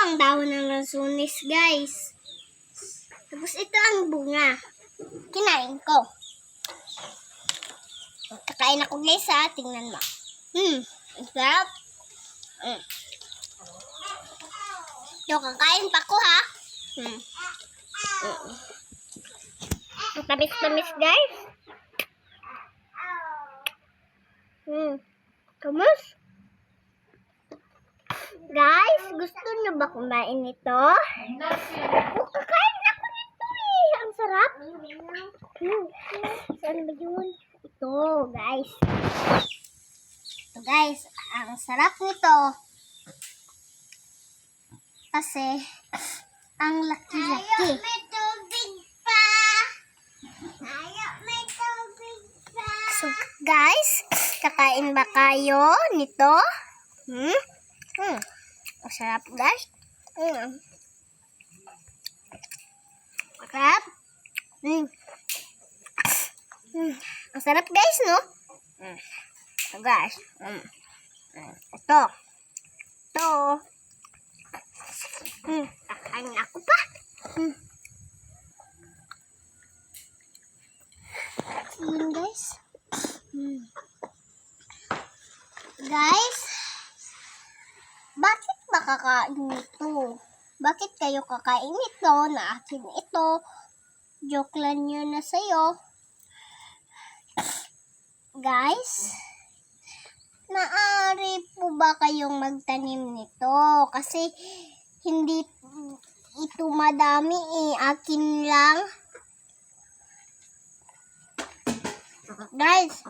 ang dahon ng lansunis, guys. Tapos ito ang bunga. Kinain ko. Kakain ako, guys, ha. Tingnan mo. Hmm. Sarap. Hmm. Ito, kakain pa ko, ha. Hmm. Ang tamis-tamis, guys. Hmm. Kamus? Guys, gusto niyo ba kumain ito? Oh, kakain ako nito eh. Ang sarap. Hmm. Saan ba yun? Ito, guys. Ito, guys. Ang sarap nito. Kasi, ang laki-laki. may tubig pa. Ayaw, may tubig pa. So, guys, kakain ba kayo nito? Hmm? Hmm. Ang sarap, guys. Hmm. Sarap. Hmm. Hmm. Ang sarap, guys, no? Hmm. Ito, guys. Hmm. Hmm. Ito. Ito. Hmm. Kakain ako pa. Hmm. Yun, guys. Hmm. Guys, kakain ito? Bakit kayo kakain ito na akin ito? Joke lang yun na sa'yo. Guys, naari po ba kayong magtanim nito? Kasi hindi ito madami eh. Akin lang. Guys,